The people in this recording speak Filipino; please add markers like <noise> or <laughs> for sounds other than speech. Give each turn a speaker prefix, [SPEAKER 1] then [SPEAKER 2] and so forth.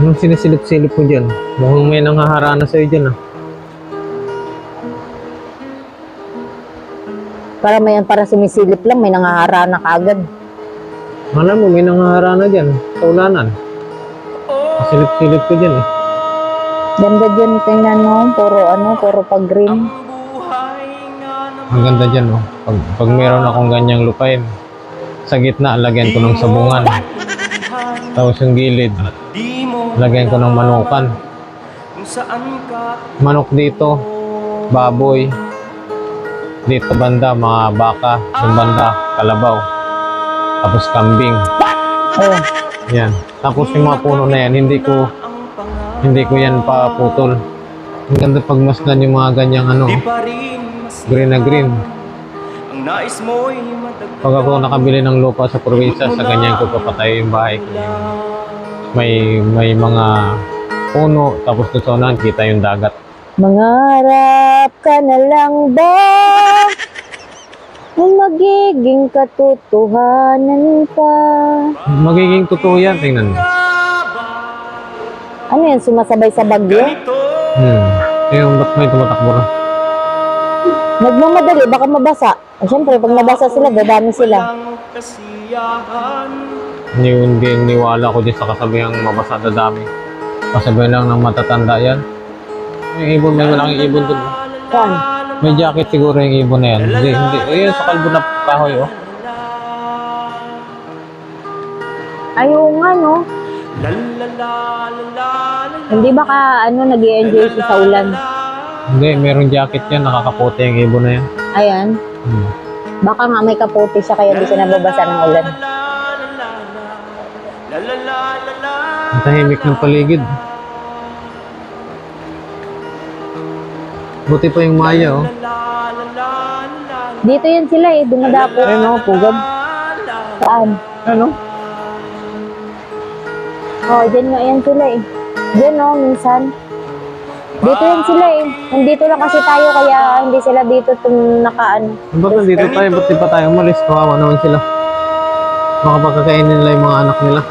[SPEAKER 1] Anong sinisilip-silip mo dyan? Mukhang may nangaharana sa'yo dyan ah.
[SPEAKER 2] Para may para sumisilip lang, may nangaharana kaagad.
[SPEAKER 1] Alam mo, may nangaharana dyan sa ulanan. Silip-silip ko dyan eh.
[SPEAKER 2] Ganda dyan, tingnan mo. Puro ano, puro pag green.
[SPEAKER 1] Ang ganda dyan oh. Pag, pag meron akong ganyang lupain, sa gitna, lagyan ko ng sabungan. Tapos yung gilid, lagyan ko ng manukan. Manok dito, baboy. Dito banda, mga baka. Yung banda, kalabaw. Tapos kambing.
[SPEAKER 2] Oh,
[SPEAKER 1] Yan. Tapos yung mga puno na yan, hindi ko hindi ko yan paputol. Ang ganda pagmasdan yung mga ganyang ano, green na green.
[SPEAKER 3] Nais mo'y matagpuan
[SPEAKER 1] Pag ako nakabili ng lupa sa probinsya, sa ganyan ko papatayo yung bahay ko. May may mga puno, tapos doon sa unahan, kita yung dagat.
[SPEAKER 2] mangarap ka na lang ba? <laughs> Ang magiging katotohanan pa.
[SPEAKER 1] Magiging totoo yan, tingnan mo.
[SPEAKER 2] Ano yan, sumasabay sa bagyo?
[SPEAKER 1] Hmm. Yung ba't may tumatakbo na?
[SPEAKER 2] Nagmamadali, baka mabasa. O syempre, pag nabasa sila, dadami sila.
[SPEAKER 3] kasiyahan
[SPEAKER 1] Hindi hindi niwala ko din sa kasabihang mabasa na dami. Kasabihan lang ng matatanda yan. Yung ibon, may malaking ibon doon.
[SPEAKER 2] Saan?
[SPEAKER 1] May jacket siguro yung ibon na yan. Hindi, hindi. Ayun, sa kalbo na kahoy, oh.
[SPEAKER 2] Ayaw nga, no? Hindi ba ka, ano, nag enjoy siya sa ulan?
[SPEAKER 1] Hindi, merong jacket yan. Nakakaputi yung ibon na yan.
[SPEAKER 2] Ayan.
[SPEAKER 1] Hmm.
[SPEAKER 2] Baka nga may kaputi siya kaya hindi siya nababasa ng ulan.
[SPEAKER 3] la la la la la la
[SPEAKER 1] Ang tahimik ng paligid. Buti pa yung Maya, oh.
[SPEAKER 2] Dito yan sila eh, dumadapo.
[SPEAKER 1] Ayun, oh, pugad.
[SPEAKER 2] Saan?
[SPEAKER 1] Ano?
[SPEAKER 2] Oh, dyan nga yan sila eh. Dyan oh, minsan. Dito yan sila eh. Nandito lang kasi tayo kaya hindi sila dito tum nakaano.
[SPEAKER 1] Ba't nandito tayo? Ba't di pa tayo umalis? Kawawa naman sila. Baka pagkakainin nila yung mga anak nila.